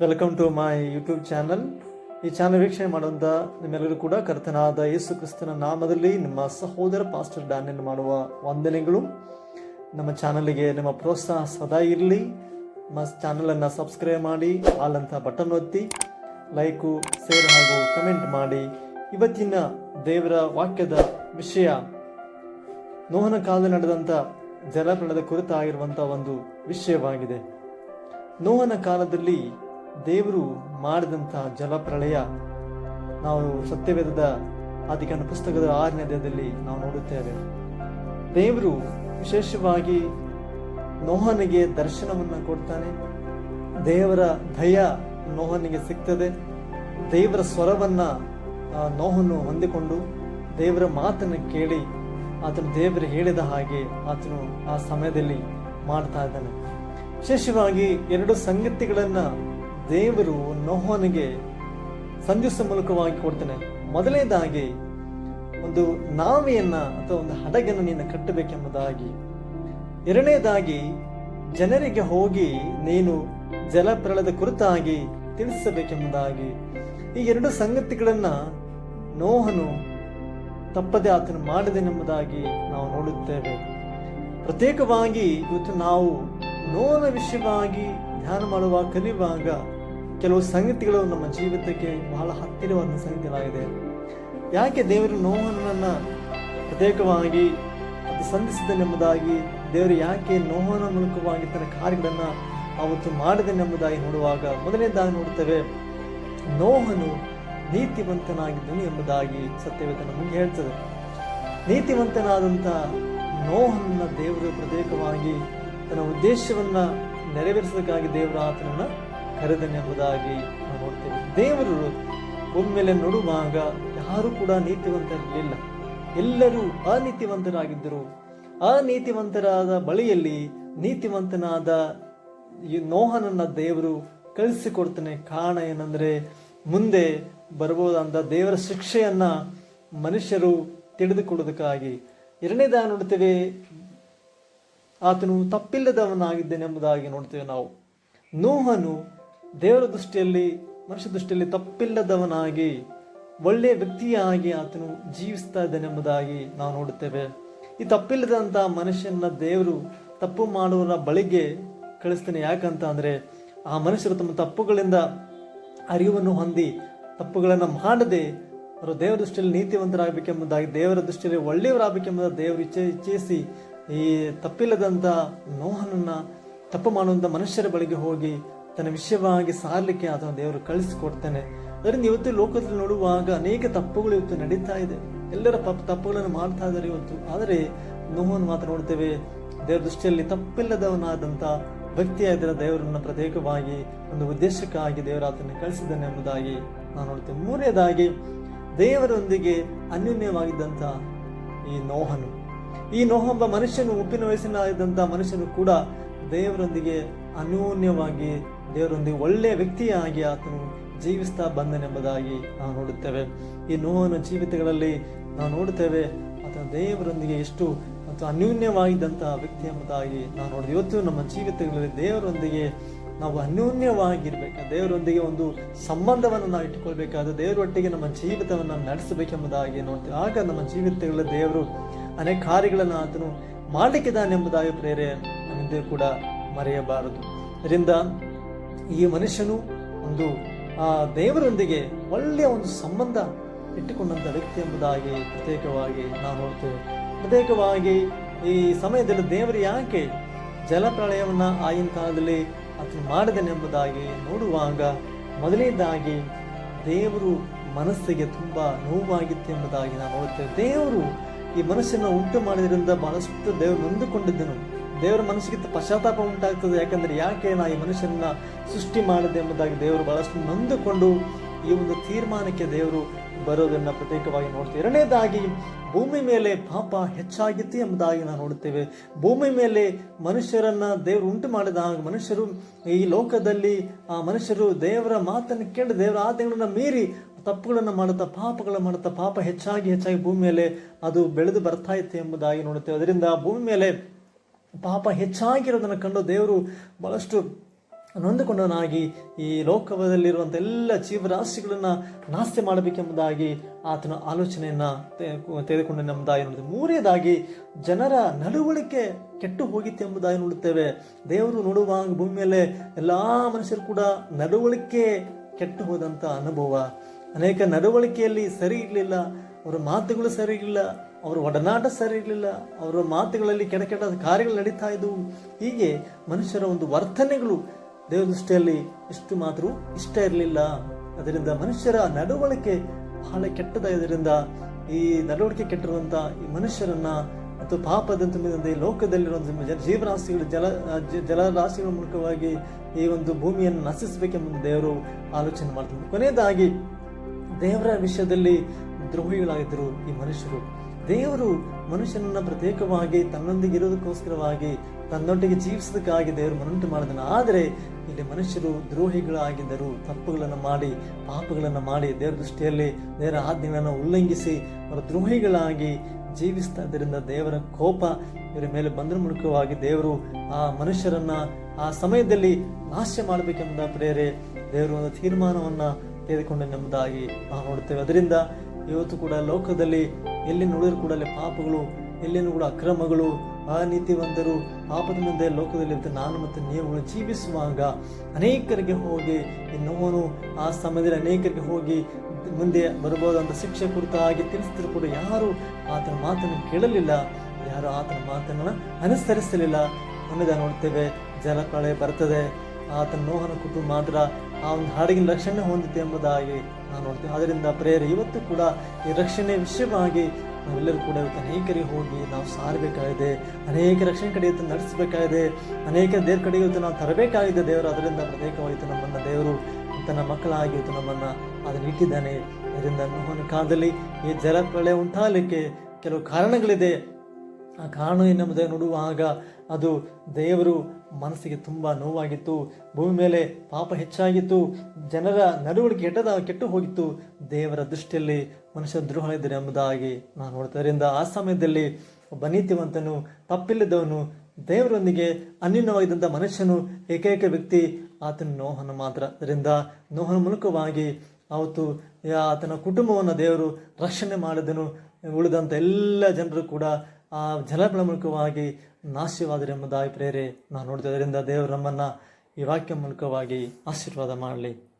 Welcome to my YouTube channel ಈ channel ವೀಕ್ಷಣೆ ಮಾಡುವಂಥ ನಿಮ್ಮೆಲ್ಲರೂ ಕೂಡ ಕರ್ತನಾದ ಯೇಸು ಕ್ರಿಸ್ತನ ನಾಮದಲ್ಲಿ ನಿಮ್ಮ ಸಹೋದರ ಪಾಸ್ಟರ್ ಡ್ಯಾನಿಯಲ್ ಮಾಡುವ ವಂದನೆಗಳು. ನಮ್ಮ ಚಾನಲ್ಗೆ ನಿಮ್ಮ ಪ್ರೋತ್ಸಾಹ ಸದಾ ಇರಲಿ. ನಮ್ಮ ಚಾನಲನ್ನು ಸಬ್ಸ್ಕ್ರೈಬ್ ಮಾಡಿ ಆಲಂತ ಬಟನ್ ಒತ್ತಿ ಲೈಕು ಶೇರ್ ಹಾಗೂ ಕಮೆಂಟ್ ಮಾಡಿ. ಇವತ್ತಿನ ದೇವರ ವಾಕ್ಯದ ವಿಷಯ ನೋಹನ ಕಾಲದಲ್ಲಿ ನಡೆದಂಥ ಜಲಪ್ರಳಯದ ಕುರಿತಾಗಿರುವಂಥ ಒಂದು ವಿಷಯವಾಗಿದೆ. ನೋಹನ ಕಾಲದಲ್ಲಿ ದೇವರು ಮಾಡಿದಂತಹ ಜಲಪ್ರಳಯ ನಾವು ಸತ್ಯವೇದದ ಆದಿಕಾಂಡ ಪುಸ್ತಕದ ಆರನೇ ದೇಹದಲ್ಲಿ ನಾವು ನೋಡುತ್ತೇವೆ. ದೇವರು ವಿಶೇಷವಾಗಿ ನೋಹನಿಗೆ ದರ್ಶನವನ್ನು ಕೊಡ್ತಾನೆ. ದೇವರ ಭಯ ನೋಹನಿಗೆ ಸಿಗ್ತದೆ. ದೇವರ ಸ್ವರವನ್ನು ಆ, ನೋಹನು ಹೊಂದಿಕೊಂಡು ದೇವರ ಮಾತನ್ನು ಕೇಳಿ ಆತನು ದೇವರು ಹೇಳಿದ ಹಾಗೆ ಆತನು ಆ ಸಮಯದಲ್ಲಿ ಮಾಡ್ತಾ ಇದ್ದಾನೆ. ವಿಶೇಷವಾಗಿ ಎರಡು ಸಂಗತಿಗಳನ್ನ ದೇವರು ನೋಹನಿಗೆ ಸಂಜಸ ಮೂಲಕವಾಗಿ ಕೊಡ್ತಾನೆ. ಮೊದಲನೇದಾಗಿ, ಒಂದು ನಾವೆಯನ್ನ ಅಥವಾ ಒಂದು ಹಡಗನ್ನು ನೀನು ಕಟ್ಟಬೇಕೆಂಬುದಾಗಿ. ಎರಡನೇದಾಗಿ, ಜನರಿಗೆ ಹೋಗಿ ನೀನು ಜಲಪ್ರಳದ ಕುರಿತಾಗಿ ತಿಳಿಸಬೇಕೆಂಬುದಾಗಿ. ಈ ಎರಡು ಸಂಗತಿಗಳನ್ನ ನೋಹನು ತಪ್ಪದೆ ಆತನು ಮಾಡಿದೆನೆಂಬುದಾಗಿ ನಾವು ನೋಡುತ್ತೇವೆ. ಪ್ರತ್ಯೇಕವಾಗಿ ಇವತ್ತು ನಾವು ನೋನ ವಿಷಯವಾಗಿ ಧ್ಯಾನ ಮಾಡುವಾಗ ಕಲಿಯುವಾಗ ಕೆಲವು ಸಂಗತಿಗಳು ನಮ್ಮ ಜೀವಿತಕ್ಕೆ ಬಹಳ ಹತ್ತಿರವಾದ ಸಂಗತಿಗಳಾಗಿದೆ. ಯಾಕೆ ದೇವರು ನೋಹನನ್ನು ಪ್ರತ್ಯೇಕವಾಗಿ ಅದು ಸಂಧಿಸಿದನೆಂಬುದಾಗಿ ದೇವರು ಯಾಕೆ ನೋಹನ ಮೂಲಕವಾಗಿ ತನ್ನ ಕಾರ್ಯಗಳನ್ನು ಅವತ್ತು ಮಾಡಿದನೆಂಬುದಾಗಿ ನೋಡುವಾಗ ಮೊದಲನೇದಾಗಿ ನೋಡುತ್ತೇವೆ, ನೋಹನು ನೀತಿವಂತನಾಗಿದ್ದನು ಎಂಬುದಾಗಿ ಸತ್ಯವೇದ ನಮಗೆ ಹೇಳ್ತದೆ. ನೀತಿವಂತನಾದಂಥ ನೋಹನ್ನ ದೇವರು ಪ್ರತ್ಯೇಕವಾಗಿ ತನ್ನ ಉದ್ದೇಶವನ್ನ ನೆರವೇರಿಸೋದಕ್ಕಾಗಿ ದೇವರ ಆತನನ್ನ ಕರೆದನೆಂಬುದಾಗಿ ನಾವು ನೋಡ್ತೇವೆ. ದೇವರು ಒಮ್ಮೆಲೆ ಮೇಲೆ ನೋಡುವಾಗ ಯಾರು ಕೂಡ ನೀತಿವಂತರಲಿಲ್ಲ ಎಲ್ಲರೂ ಅನೀತಿವಂತರಾಗಿದ್ದರು. ಅನೀತಿವಂತರಾದ ಬಳಿಯಲ್ಲಿ ನೀತಿವಂತನಾದ ನೋಹನನ್ನ ದೇವರು ಕಳಿಸಿಕೊಡ್ತಾನೆ. ಕಾರಣ ಏನಂದ್ರೆ, ಮುಂದೆ ಬರ್ಬೋದಂತ ದೇವರ ಶಿಕ್ಷೆಯನ್ನ ಮನುಷ್ಯರು ತಿಳಿದುಕೊಡೋದಕ್ಕಾಗಿ ಎರಡನೇದಾಗಿ ನೋಡ್ತೇವೆ, ಆತನು ತಪ್ಪಿಲ್ಲದವನಾಗಿದ್ದೇನೆಂಬುದಾಗಿ ನೋಡ್ತೇವೆ ನಾವು. ನೋಹನು ದೇವರ ದೃಷ್ಟಿಯಲ್ಲಿ, ಮನುಷ್ಯ ದೃಷ್ಟಿಯಲ್ಲಿ ತಪ್ಪಿಲ್ಲದವನಾಗಿ, ಒಳ್ಳೆಯ ವ್ಯಕ್ತಿಯಾಗಿ ಆತನು ಜೀವಿಸ್ತಾ ಇದ್ದಾನೆಂಬುದಾಗಿ ನಾವು ನೋಡುತ್ತೇವೆ. ಈ ತಪ್ಪಿಲ್ಲದಂತ ಮನುಷ್ಯನ ದೇವರು ತಪ್ಪು ಮಾಡುವವರ ಬಳಿಗೆ ಕಳಿಸ್ತಾನೆ. ಯಾಕಂತ ಅಂದರೆ ಆ ಮನುಷ್ಯರು ತಮ್ಮ ತಪ್ಪುಗಳಿಂದ ಅರಿವನ್ನು ಹೊಂದಿ ತಪ್ಪುಗಳನ್ನು ಮಾಡದೆ ಅವರು ದೇವರ ದೃಷ್ಟಿಯಲ್ಲಿ ನೀತಿವಂತರಾಗಬೇಕೆಂಬುದಾಗಿ, ದೇವರ ದೃಷ್ಟಿಯಲ್ಲಿ ಒಳ್ಳೆಯವರಾಗಬೇಕೆಂಬುದಾಗಿ ದೇವರು ಇಚ್ಛೆ, ಇಚ್ಛಿಸಿ ಈ ತಪ್ಪಿಲ್ಲದಂತ ನೋಹನನ್ನ ತಪ್ಪು ಮಾಡುವಂತ ಮನುಷ್ಯರ ಬಳಿಗೆ ಹೋಗಿ ತನ್ನ ವಿಷಯವಾಗಿ ಸಾರಲಿಕ್ಕೆ ಆತನ ದೇವರು ಕಳಿಸಿಕೊಡ್ತಾನೆ. ಅದರಿಂದ ಇವತ್ತು ಲೋಕದಲ್ಲಿ ನೋಡುವಾಗ ಅನೇಕ ತಪ್ಪುಗಳು ಇವತ್ತು ನಡೀತಾ ಇದೆ. ಎಲ್ಲರ ತಪ್ಪು ತಪ್ಪುಗಳನ್ನು ಮಾಡ್ತಾ ಇದ್ದಾರೆ ಇವತ್ತು. ಆದರೆ ನೋವನ್ನು ಮಾತ್ರ ನೋಡ್ತೇವೆ. ದೇವರ ದೃಷ್ಟಿಯಲ್ಲಿ ತಪ್ಪಿಲ್ಲದವನಾದಂಥ ವ್ಯಕ್ತಿಯಾಗಿದ್ದ ದೇವರನ್ನು ಪ್ರತ್ಯೇಕವಾಗಿ ಒಂದು ಉದ್ದೇಶಕ್ಕಾಗಿ ದೇವರ ಆತನ ಕಳಿಸಿದ್ದಾನೆ ಎಂಬುದಾಗಿ ನಾವು ನೋಡ್ತೇವೆ ಮೂರನೇದಾಗಿ, ದೇವರೊಂದಿಗೆ ಅನ್ಯೋನ್ಯವಾಗಿದ್ದಂಥ ಈ ನೋಹನು. ಈ ನೋಹಂಬ ಮನುಷ್ಯನು ಉಪ್ಪಿನ ವಯಸ್ಸಿನ ಮನುಷ್ಯನು ಕೂಡ ದೇವರೊಂದಿಗೆ ಅನ್ಯೋನ್ಯವಾಗಿ ದೇವರೊಂದಿಗೆ ಒಳ್ಳೆಯ ವ್ಯಕ್ತಿಯಾಗಿ ಆತನು ಜೀವಿಸ್ತಾ ಬಂದನೆಂಬುದಾಗಿ ನಾವು ನೋಡುತ್ತೇವೆ. ಈ ನೋವನ್ನು ಜೀವಿತಗಳಲ್ಲಿ ನಾವು ನೋಡುತ್ತೇವೆ, ಆತನ ದೇವರೊಂದಿಗೆ ಎಷ್ಟು ಮತ್ತು ಅನ್ಯೂನ್ಯವಾಗಿದ್ದಂತಹ ವ್ಯಕ್ತಿ ಎಂಬುದಾಗಿ ನಾವು ನೋಡಿದ್ವಿ ಇವತ್ತು ನಮ್ಮ ಜೀವಿತಗಳಲ್ಲಿ ದೇವರೊಂದಿಗೆ ನಾವು ಅನ್ಯೋನ್ಯವಾಗಿರ್ಬೇಕು. ದೇವರೊಂದಿಗೆ ಒಂದು ಸಂಬಂಧವನ್ನು ನಾವು ಇಟ್ಟುಕೊಳ್ಬೇಕಾದ ದೇವರೊಟ್ಟಿಗೆ ನಮ್ಮ ಜೀವಿತವನ್ನು ನಡೆಸಬೇಕೆಂಬುದಾಗಿ ನೋಡ್ತೀವಿ. ಆಗ ನಮ್ಮ ಜೀವಿತಗಳಲ್ಲಿ ದೇವರು ಅನೇಕ ಕಾರ್ಯಗಳನ್ನು ಆತನು ಮಾಡಲಿಕ್ಕಿದ್ದಾನೆಂಬುದಾಗಿ ಪ್ರೇರೆ ನಮ್ಮಿಂದ ಕೂಡ ಮರೆಯಬಾರದು. ಅದರಿಂದ ಈ ಮನುಷ್ಯನು ಒಂದು, ಆ, ದೇವರೊಂದಿಗೆ ಒಳ್ಳೆಯ ಒಂದು ಸಂಬಂಧ ಇಟ್ಟುಕೊಂಡಂಥ ವ್ಯಕ್ತಿ ಎಂಬುದಾಗಿ ಪ್ರತ್ಯೇಕವಾಗಿ ನಾವು ನೋಡ್ತೇವೆ. ಪ್ರತ್ಯೇಕವಾಗಿ ಈ ಸಮಯದಲ್ಲಿ ದೇವರು ಯಾಕೆ ಜಲಪ್ರಳಯವನ್ನು ಆಗಿನ ಕಾಲದಲ್ಲಿ ಅದನ್ನು ಮಾಡಿದನೆಂಬುದಾಗಿ ನೋಡುವಾಗ ಮೊದಲನೇದಾಗಿ ದೇವರು ಮನಸ್ಸಿಗೆ ತುಂಬ ನೋವಾಗಿತ್ತು ಎಂಬುದಾಗಿ ನಾವು ನೋಡುತ್ತೇವೆ ದೇವರು ಈ ಮನಸ್ಸನ್ನು ಉಂಟು ಮಾಡಿದ್ರಿಂದ ಬಹಳಷ್ಟು ದೇವರು ನೊಂದುಕೊಂಡಿದ್ದನು. ದೇವರ ಮನಸ್ಸಿಗೆ ಪಶ್ಚಾತ್ತಾಪ ಉಂಟಾಗ್ತದೆ. ಯಾಕಂದರೆ ಯಾಕೆ ನಾ ಈ ಮನುಷ್ಯನ ಸೃಷ್ಟಿ ಮಾಡಿದೆ ಎಂಬುದಾಗಿ ದೇವರು ಬಹಳಷ್ಟು ನೊಂದುಕೊಂಡು ಈ ಒಂದು ತೀರ್ಮಾನಕ್ಕೆ ದೇವರು ಬರೋದನ್ನು ಪ್ರತ್ಯೇಕವಾಗಿ ನೋಡ್ತೇವೆ. ಎರಡನೇದಾಗಿ, ಭೂಮಿ ಮೇಲೆ ಪಾಪ ಹೆಚ್ಚಾಗಿತ್ತು ಎಂಬುದಾಗಿ ನಾವು ನೋಡುತ್ತೇವೆ. ಭೂಮಿ ಮೇಲೆ ಮನುಷ್ಯರನ್ನು ದೇವರು ಉಂಟು ಮಾಡಿದಾಗ ಮನುಷ್ಯರು ಈ ಲೋಕದಲ್ಲಿ, ಆ ಮನುಷ್ಯರು ದೇವರ ಮಾತನ್ನು ಕೇಳಿ ದೇವರ ಆಜ್ಞೆಗಳನ್ನ ಮೀರಿ ತಪ್ಪುಗಳನ್ನು ಮಾಡುತ್ತಾ, ಪಾಪಗಳನ್ನು ಮಾಡುತ್ತಾ, ಪಾಪ ಹೆಚ್ಚಾಗಿ ಹೆಚ್ಚಾಗಿ ಭೂಮಿ ಮೇಲೆ ಅದು ಬೆಳೆದು ಬರ್ತಾ ಇತ್ತು ಎಂಬುದಾಗಿ ನೋಡುತ್ತೇವೆ. ಅದರಿಂದ ಭೂಮಿ ಮೇಲೆ ಪಾಪ ಹೆಚ್ಚಾಗಿರೋದನ್ನು ಕಂಡು ದೇವರು ಬಹಳಷ್ಟು ನೊಂದುಕೊಂಡವನಾಗಿ ಈ ಲೋಕದಲ್ಲಿರುವಂಥ ಎಲ್ಲ ಜೀವರಾಶಿಗಳನ್ನು ನಾಸ್ತಿ ಮಾಡಬೇಕೆಂಬುದಾಗಿ ಆತನ ಆಲೋಚನೆಯನ್ನು ತೆಗೆದುಕೊಂಡು ಎಂಬುದಾಗಿ ನೋಡುತ್ತೇವೆ. ಮೂರನೇದಾಗಿ, ಜನರ ನಡವಳಿಕೆ ಕೆಟ್ಟು ಹೋಗಿತ್ತು ಎಂಬುದಾಗಿ ನೋಡುತ್ತೇವೆ. ದೇವರು ನೋಡುವಾಗ ಭೂಮಿ ಮೇಲೆ ಎಲ್ಲ ಮನುಷ್ಯರು ಕೂಡ ನಡವಳಿಕೆ ಕೆಟ್ಟು ಹೋದಂಥ ಅನುಭವ. ಅನೇಕ ನಡವಳಿಕೆಯಲ್ಲಿ ಸರಿ ಇರಲಿಲ್ಲ. ಅವರ ಮಾತುಗಳು ಸರಿಯಿಲ್ಲ ಅವರ ಒಡನಾಟ ಸರಿ ಇರಲಿಲ್ಲ ಅವರ ಮಾತುಗಳಲ್ಲಿ ಕೆಟ್ಟ ಕೆಟ್ಟ ಕಾರ್ಯಗಳು ನಡೀತಾ ಇದ್ದವು ಹೀಗೆ ಮನುಷ್ಯರ ಒಂದು ವರ್ತನೆಗಳು ದೇವರ ದೃಷ್ಟಿಯಲ್ಲಿ ಇಷ್ಟು ಮಾತ್ರ ಇಷ್ಟ ಇರಲಿಲ್ಲ. ಅದರಿಂದ ಮನುಷ್ಯರ ನಡವಳಿಕೆ ಬಹಳ ಕೆಟ್ಟದಾಗಿದ್ದರಿಂದ ಈ ನಡವಳಿಕೆ ಕೆಟ್ಟಿರುವಂಥ ಈ ಮನುಷ್ಯರನ್ನ ಮತ್ತು ಪಾಪದ ತುಂಬಿದಂತೆ ಈ ಲೋಕದಲ್ಲಿರುವಂಥ ಜೀವರಾಶಿಗಳು, ಜಲ ಜಲರಾಶಿಗಳ ಮೂಲಕವಾಗಿ ಈ ಒಂದು ಭೂಮಿಯನ್ನು ನಶಿಸಬೇಕೆಂಬ ದೇವರು ಆಲೋಚನೆ ಮಾಡ್ತಾರೆ ಕೊನೆಯದಾಗಿ ದೇವರ ವಿಷಯದಲ್ಲಿ ದ್ರೋಹಿಗಳಾಗಿದ್ದರು ಈ ಮನುಷ್ಯರು. ದೇವರು ಮನುಷ್ಯನನ್ನು ಪ್ರತ್ಯೇಕವಾಗಿ ತನ್ನೊಂದಿಗೆ ಇರೋದಕ್ಕೋಸ್ಕರವಾಗಿ ತನ್ನೊಟ್ಟಿಗೆ ಜೀವಿಸೋದಕ್ಕಾಗಿ ದೇವರು ಮನಂಟು ಮಾಡಿದನು. ಆದರೆ ಇಲ್ಲಿ ಮನುಷ್ಯರು ದ್ರೋಹಿಗಳಾಗಿದ್ದರು. ತಪ್ಪುಗಳನ್ನು ಮಾಡಿ, ಪಾಪಗಳನ್ನು ಮಾಡಿ ದೇವರ ದೃಷ್ಟಿಯಲ್ಲಿ ದೇವರ ಆಜ್ಞೆಗಳನ್ನು ಉಲ್ಲಂಘಿಸಿ ಅವರು ದ್ರೋಹಿಗಳಾಗಿ ಜೀವಿಸ್ತಾ ಇದರಿಂದ ದೇವರ ಕೋಪ ಇವರ ಮೇಲೆ ಬಂದ್ರ ಮುಡುಕವಾಗಿ ದೇವರು ಆ ಮನುಷ್ಯರನ್ನ ಆ ಸಮಯದಲ್ಲಿ ನಾಶ ಮಾಡಬೇಕೆಂಬ ಪ್ರೇರೆ ದೇವರು ಒಂದು ತೀರ್ಮಾನವನ್ನ ತೆಗೆದುಕೊಂಡೆಂಬುದಾಗಿ ನಾವು ನೋಡುತ್ತೇವೆ. ಅದರಿಂದ ಇವತ್ತು ಕೂಡ ಲೋಕದಲ್ಲಿ ಎಲ್ಲಿ ನೋಡಿದ್ರು ಕೂಡ ಪಾಪಗಳು ಎಲ್ಲಿನೂ ಕೂಡ ಅಕ್ರಮಗಳು, ಅನೀತಿವಂತರು ಪಾಪದ ಮುಂದೆ ಲೋಕದಲ್ಲಿ ನಾನು ಮತ್ತು ನೀವುಗಳು ಜೀವಿಸುವಾಗ ಅನೇಕರಿಗೆ ಹೋಗಿ ಈ ನೋವನು ಆ ಸಮಯದಲ್ಲಿ ಅನೇಕರಿಗೆ ಹೋಗಿ ಮುಂದೆ ಬರಬಹುದಂತ ಶಿಕ್ಷೆ ಕುರಿತಾಗಿ ತಿಳಿಸಿದ್ರು ಕೂಡ ಯಾರು ಆತನ ಮಾತನ್ನು ಕೇಳಲಿಲ್ಲ. ಯಾರು ಆತನ ಮಾತನ್ನು ಅನುಸರಿಸಲಿಲ್ಲ. ಮುಂದೆ ನೋಡ್ತೇವೆ ಜಲಪ್ರಳಯ ಬರ್ತದೆ. ಆತನ ನೋಹನ ಕುಟುಂಬ ಮಾತ್ರ ಆ ಒಂದು ಹಾಡಿಗಿನ ರಕ್ಷಣೆ ಹೊಂದಿತ್ತು ಎಂಬುದಾಗಿ ನಾನು ನೋಡ್ತೇವೆ. ಅದರಿಂದ ಪ್ರೇರ ಇವತ್ತು ಕೂಡ ಈ ರಕ್ಷಣೆ ವಿಷಯವಾಗಿ ನಾವೆಲ್ಲರೂ ಕೂಡ ಇವತ್ತು ಅನೇಕರಿಗೆ ಹೋಗಿ ನಾವು ಸಾರಬೇಕಾಗಿದೆ, ಅನೇಕ ರಕ್ಷಣೆ ಕಡೆ ಇವತ್ತು ನಡೆಸಬೇಕಾಗಿದೆ, ಅನೇಕ ದೇವ್ರ ಕಡೆ ಇವತ್ತು ನಾವು ತರಬೇಕಾಗಿದೆ ದೇವರು. ಅದರಿಂದ ಪ್ರತ್ಯೇಕವಾಯಿತು ನಮ್ಮನ್ನು ದೇವರು, ತನ್ನ ಮಕ್ಕಳಾಗಿ ಇವತ್ತು ನಮ್ಮನ್ನು ಅದನ್ನು ಇಟ್ಟಿದ್ದಾನೆ ಅದರಿಂದ ನಮ್ಮ ಕಾಲದಲ್ಲಿ ಈ ಜಲಪ್ರಳಯ ಉಂಟಾಗಲಿಕ್ಕೆ ಕೆಲವು ಕಾರಣಗಳಿದೆ. ಆ ಕಾರಣ ಎನ್ನುವುದೇ ನೋಡುವಾಗ ಅದು ದೇವರು ಮನಸ್ಸಿಗೆ ತುಂಬ ನೋವಾಗಿತ್ತು. ಭೂಮಿ ಮೇಲೆ ಪಾಪ ಹೆಚ್ಚಾಗಿತ್ತು. ಜನರ ನಡವಳಿಕೆ ಕೆಟ್ಟದ, ಕೆಟ್ಟು ಹೋಗಿತ್ತು. ದೇವರ ದೃಷ್ಟಿಯಲ್ಲಿ ಮನುಷ್ಯ ದ್ರೋಹ ಇದ್ದರೆ ಎಂಬುದಾಗಿ ನಾನು ನೋಡ್ತಾರಿಂದ ಆ ಸಮಯದಲ್ಲಿ ಒಬ್ಬ ನೀತಿವಂತನು ತಪ್ಪಿಲ್ಲದವನು ದೇವರೊಂದಿಗೆ ಅನ್ಯೂನ್ಯವಾಗಿದ್ದಂಥ ಮನುಷ್ಯನು ಏಕೈಕ ವ್ಯಕ್ತಿ, ಆತನ ನೋಹನ ಮಾತ್ರ. ಅದರಿಂದ ನೋಹನ ಮೂಲಕವಾಗಿ ಅವತ್ತು ಆತನ ಕುಟುಂಬವನ್ನು ದೇವರು ರಕ್ಷಣೆ ಮಾಡಿದನು. ಉಳಿದಂಥ ಎಲ್ಲ ಜನರು ಕೂಡ ಆ ಜಲಗಳ ಮೂಲಕವಾಗಿ ನಾಶವಾದರು ಎಂಬುದಾಗಿ ಪ್ರೇರೆ, ನಾವು ನೋಡಿದರಿಂದ ದೇವರು ನಮ್ಮನ್ನು ಈ ವಾಕ್ಯ ಮೂಲಕವಾಗಿ ಆಶೀರ್ವಾದ ಮಾಡಲಿ.